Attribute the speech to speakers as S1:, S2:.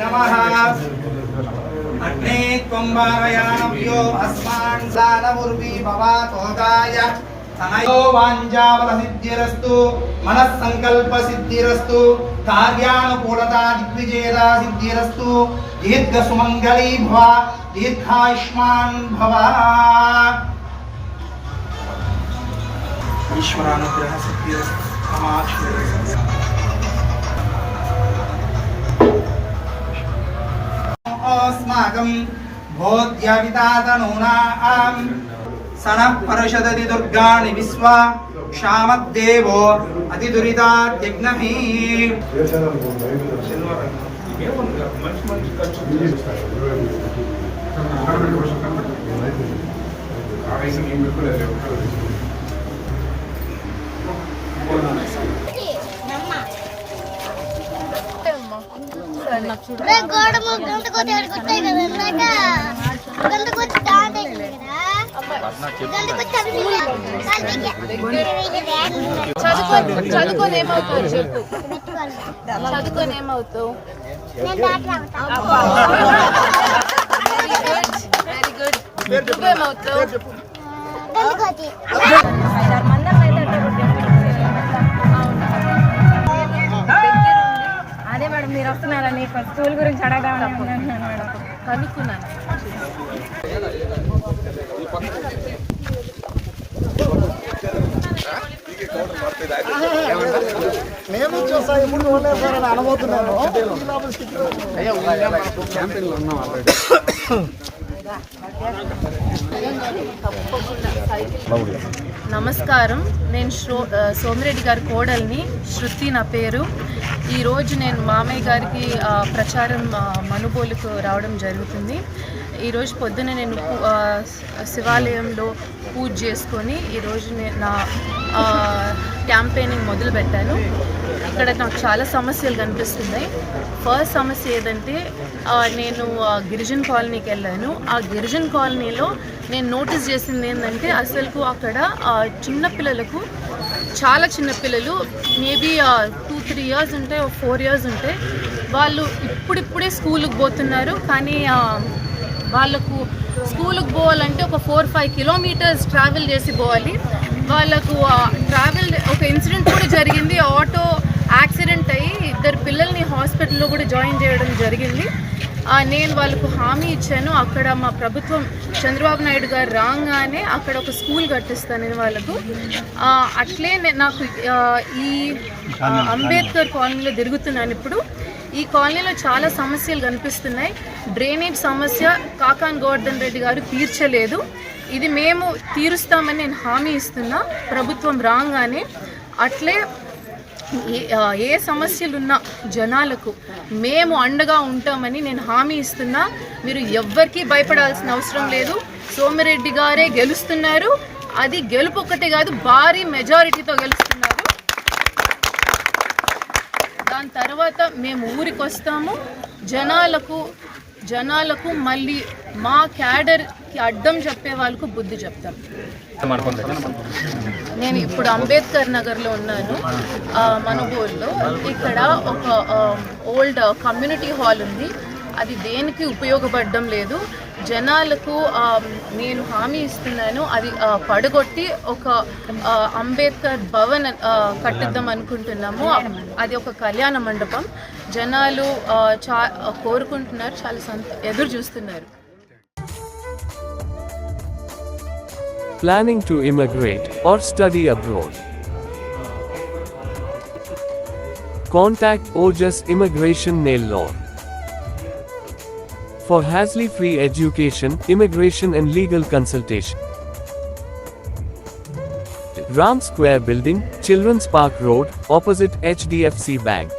S1: नमः। अग्ने त्वं वारयानव्यो अस्मान् सानमुर्वी भवातोदाय तनयो वाञ्छाबलसिद्धिरस्तु मनःसङ्कल्पसिद्धिरस्तु, कार्यानुकूलता दिग्विजयता सिद्धिरस्तु। दीर्घसुमङ्गली भव, दीर्घायुष्मान् भव। ईश्वरानुग्रह सिद्धिरस्तु समाक्षिरस्तु अस्माकं भोज्यवितातनूनाम् सनः परिषदति दुर्गाणि विश्वा क्षामद्देवो अतिदुरितात्यग्नः
S2: రే గోడ గంట కొట్టి ఆడికి వచ్చాయి కదా ఇందాక. గంట కొట్టి దాంట్ అయింది కదా గంట కొట్టి
S3: చదువుకో చదువుకొని ఏమవుతావు చెప్పు. చదువుకొని ఏమవుతావు? గుడ్ వెరీ గుడ్ నువ్వేమవుతావు? కనుక్కున్నాను
S4: నేను చూసా ఎప్పుడు చూడలేదు సార్ అని అనబోతున్నాను
S3: నమస్కారం. నేను శ్రో సోమిరెడ్డి గారి కోడల్ని శృతి నా పేరు. ఈరోజు నేను మామయ్య గారికి ప్రచారం మనుగోలుకు రావడం జరుగుతుంది. ఈరోజు పొద్దున నేను శివాలయంలో పూజ చేసుకొని ఈరోజు నేను నా క్యాంపెయినింగ్ మొదలుపెట్టాను ఇక్కడ నాకు చాలా సమస్యలు కనిపిస్తున్నాయి. ఫస్ట్ సమస్య ఏదంటే నేను ఆ, గిరిజన్ కాలనీకి వెళ్ళాను. ఆ గిరిజన్ కాలనీలో నేను నోటీస్ చేసింది ఏంటంటే అసలుకు అక్కడ చిన్నపిల్లలకు చాలా చిన్న పిల్లలు మేబీ టూ త్రీ ఇయర్స్ ఉంటే ఫోర్ ఇయర్స్ ఉంటే వాళ్ళు ఇప్పుడిప్పుడే స్కూల్కి పోతున్నారు. కానీ వాళ్ళకు స్కూల్కి పోవాలంటే ఒక ఫోర్ ఫైవ్ కిలోమీటర్స్ ట్రావెల్ చేసి పోవాలి. వాళ్ళకు ట్రావెల్ ఒక ఇన్సిడెంట్ కూడా జరిగింది. ఆటో యాక్సిడెంట్ అయ్యి ఇద్దరు పిల్లల్ని హాస్పిటల్లో కూడా జాయిన్ చేయడం జరిగింది. నేను వాళ్ళకు హామీ ఇచ్చాను. అక్కడ మా ప్రభుత్వం చంద్రబాబు నాయుడు గారు రాగానే అక్కడ ఒక స్కూల్ కట్టిస్తాను వాళ్ళకు. ఆ, అట్లే నాకు ఈ అంబేద్కర్ కాలనీలో తిరుగుతున్నాను ఇప్పుడు. ఈ కాలనీలో చాలా సమస్యలు కనిపిస్తున్నాయి. డ్రైనేజ్ సమస్య కాకాన్ గోవర్ధన్ రెడ్డి గారు తీర్చలేదు. ఇది మేము తీరుస్తామని నేను హామీ ఇస్తున్నా. ప్రభుత్వం రాగానే అట్లే ఏ ఆ, సమస్యలున్నా జనాలకు మేము అండగా ఉంటామని నేను హామీ ఇస్తున్నా. మీరు ఎవ్వరికీ భయపడాల్సిన అవసరం లేదు. సోమిరెడ్డి గారే గెలుస్తున్నారు. అది గెలుపు ఒకటే కాదు భారీ మెజారిటీతో గెలుస్తున్నారు. దాని తర్వాత మేము ఊరికి వస్తాము జనాలకు జనాలకు మళ్ళీ మా క్యాడర్కి అడ్డం చెప్పే వాళ్ళకు బుద్ధి చెప్తాం. నేను ఇప్పుడు అంబేద్కర్ నగర్లో ఉన్నాను. మన మనుబోల్లో ఇక్కడ ఒక ఓల్డ్ కమ్యూనిటీ హాల్ ఉంది. అది దేనికి ఉపయోగపడడం లేదు. జనాలకు నేను హామీ ఇస్తున్నాను. అది పడగొట్టి ఒక అంబేద్కర్ భవన్ కట్టిద్దాం అనుకుంటున్నాము. అది ఒక కళ్యాణ మండపం. జనాలు ఆ, చా కోరుకుంటున్నారు చాలా సంత ఎదురు చూస్తున్నారు
S5: Planning to immigrate or study abroad. Contact Ojas Immigration Nail Law. For hassle free education, immigration, and legal consultation. Ram Square Building, Children's Park Road, opposite HDFC Bank.